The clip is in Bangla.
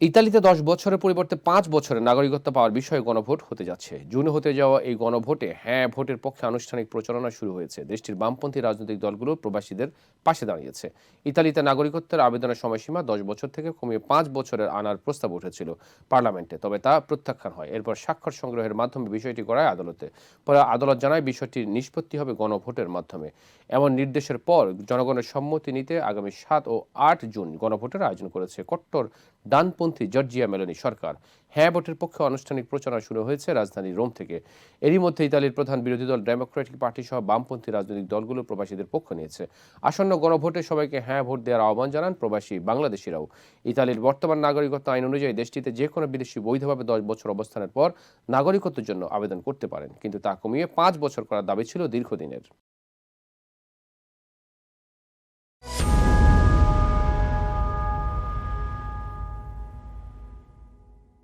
ইতালিতে দশ বছরের পরিবর্তে পাঁচ বছরের নাগরিকত্ব পাওয়ার বিষয়ে গণভোট হতে যাচ্ছে। জুনে হতে যাওয়া এই গণভোটে হ্যাঁ ভোটের পক্ষে আনুষ্ঠানিক প্রচারণা শুরু হয়েছে। দেশটির বামপন্থী রাজনৈতিক দলগুলো প্রবাসীদের পাশে দাঁড়িয়েছে। ইতালিতে নাগরিকত্বের আবেদনের সময়সীমা দশ বছর থেকে কমিয়ে পাঁচ বছরের আনার প্রস্তাব উঠেছিল পার্লামেন্টে, তবে তা প্রত্যাখ্যান হয়। এরপর স্বাক্ষর সংগ্রহের মাধ্যমে বিষয়টি করায় আদালতে। পরে আদালত জানায় বিষয়টির নিষ্পত্তি হবে গণভোটের মাধ্যমে। এমন নির্দেশের পর জনগণের সম্মতি নিতে আগামী সাত ও আট জুন গণভোটের আয়োজন করেছে কট্টর ডানপন্থী জর্জিয়া মেলোনি সরকার। হ্যাঁ ভোটের পক্ষে আনুষ্ঠানিক প্রচারণা শুরু হয়েছে রাজধানী রোম থেকে। এরই মধ্যে ইতালির প্রধান বিরোধী দল ডেমোক্রেটিক পার্টি সহ বামপন্থী রাজনৈতিক দলগুলো প্রবাসীদের পক্ষ নিয়েছে। আসন্ন গণভোটে সবাইকে হ্যাঁ ভোট দেওয়ার আহ্বান জানান প্রবাসী বাংলাদেশিরাও। ইতালির বর্তমান নাগরিকত্ব আইন অনুযায়ী দেশটিতে যে কোনো বিদেশি বৈধভাবে দশ বছর অবস্থানের পর নাগরিকত্বের জন্য আবেদন করতে পারেন। কিন্তু তা কমিয়ে পাঁচ বছর করার দাবি ছিল দীর্ঘদিনের।